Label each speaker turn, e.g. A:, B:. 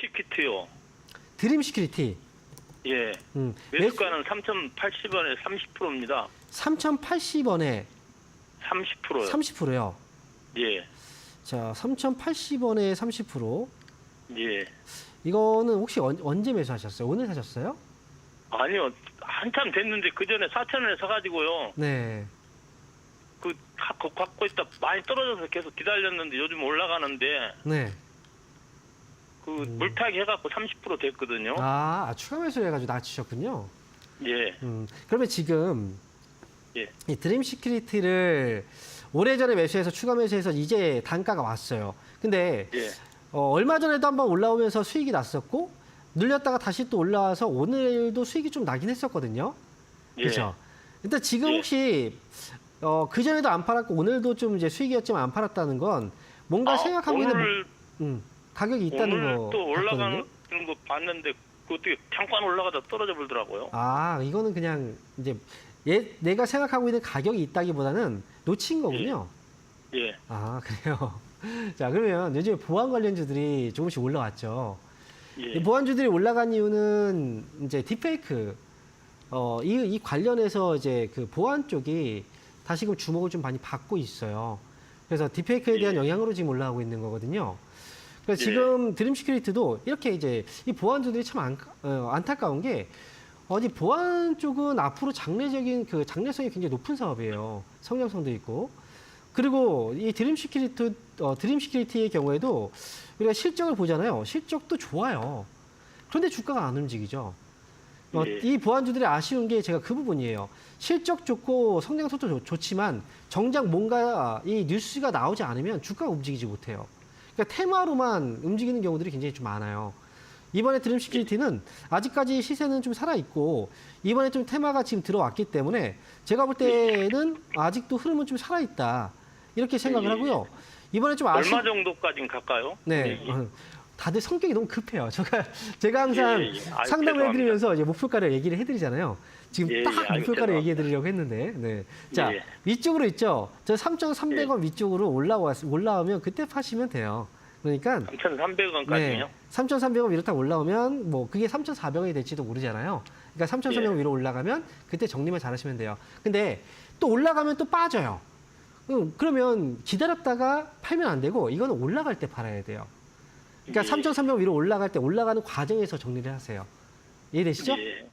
A: 시키트요.
B: 드림 시큐리티.
A: 예.
B: 음,
A: 매수가는 3,080원에 30%입니다.
B: 3,080원에
A: 30%요.
B: 30%요.
A: 예.
B: 자, 3,080원에 30%.
A: 예.
B: 이거는 혹시 언, 언제 매수하셨어요? 오늘 사셨어요?
A: 아니요. 한참 됐는데 그 전에 4,000원에 사가지고요.
B: 네.
A: 그 갖고, 갖고 있다 많이 떨어져서 계속 기다렸는데 요즘 올라가는데
B: 네.
A: 그 물타기 해갖고 30% 됐거든요.
B: 아, 아, 추가 매수를 해가지고 낮추셨군요.
A: 예.
B: 음, 그러면 지금
A: 예.
B: 이 드림 시큐리티를 오래전에 매수해서 추가 매수해서 이제 단가가 왔어요. 근데
A: 예.
B: 어, 얼마 전에도 한번 올라오면서 수익이 났었고 늘렸다가 다시 또 올라와서 오늘도 수익이 좀 나긴 했었거든요.
A: 예.
B: 그렇죠. 일단 지금
A: 예.
B: 혹시 어, 그 전에도 안 팔았고 오늘도 좀 이제 수익이었지만 안 팔았다는 건 뭔가
A: 아,
B: 생각하고 있는
A: 오늘
B: 음, 가격이 있다는
A: 오늘
B: 거
A: 또 올라가는
B: 같거든요.
A: 거 봤는데 그 어떻게 잠깐 올라가다 떨어져 버리더라고요.
B: 아, 이거는 그냥 이제 얘, 내가 생각하고 있는 가격이 있다기보다는 놓친 거군요.
A: 예.
B: 아, 그래요. 자, 그러면 요즘 보안 관련주들이 조금씩 올라왔죠.
A: 예.
B: 이 보안주들이 올라간 이유는 이제 딥페이크, 어, 이, 이 관련해서 이제 그 보안 쪽이 다시금 주목을 좀 많이 받고 있어요. 그래서 딥페이크에 대한
A: 예.
B: 영향으로 지금 올라가고 있는 거거든요.
A: 예.
B: 지금 드림 시큐리티도 이렇게 이제 이 보안주들이 참 안, 어, 안타까운 게 어디 보안 쪽은 앞으로 장래적인 그 장래성이 굉장히 높은 사업이에요. 성장성도 있고. 그리고 이 드림 시큐리티, 어, 드림 시큐리티의 경우에도 우리가 실적을 보잖아요. 실적도 좋아요. 그런데 주가가 안 움직이죠. 어,
A: 예.
B: 이 보안주들이 아쉬운 게 제가 그 부분이에요. 실적 좋고 성장성도 좋, 좋지만 정작 뭔가 이 뉴스가 나오지 않으면 주가가 움직이지 못해요. 그러니까 테마로만 움직이는 경우들이 굉장히 좀 많아요. 이번에 드림 시큐리티는 아직까지 시세는 좀 살아있고 이번에 좀 테마가 지금 들어왔기 때문에 제가 볼 때는 아직도 흐름은 좀 살아있다. 이렇게 생각을
A: 예.
B: 하고요. 이번에 좀 아쉬운
A: 얼마 정도까지는 갈까요?
B: 네.
A: 예.
B: 어, 다들 성격이 너무 급해요. 제가 제가 항상
A: 예, 예, 예. 아유,
B: 상담을. 해드리면서 이제 목표가를 얘기를 해드리잖아요. 지금
A: 예, 예.
B: 딱
A: 아유,
B: 목표가를. 얘기해드리려고 했는데, 네. 자
A: 예.
B: 위쪽으로 있죠. 저 3,300원 위쪽으로 올라와 올라오면 그때 파시면 돼요. 그러니까
A: 3,300원까지요?
B: 네, 3,300원 위로 딱 올라오면 뭐 그게 3,400원이 될지도 모르잖아요. 그러니까 3,300원
A: 예.
B: 위로 올라가면 그때 정리만 잘하시면 돼요. 근데 또 올라가면 또 빠져요. 음, 그러면 기다렸다가 팔면 안 되고 이거는 올라갈 때 팔아야 돼요. 그러니까
A: 예.
B: 3,300원 위로 올라갈 때 올라가는 과정에서 정리를 하세요. 이해되시죠?
A: 예.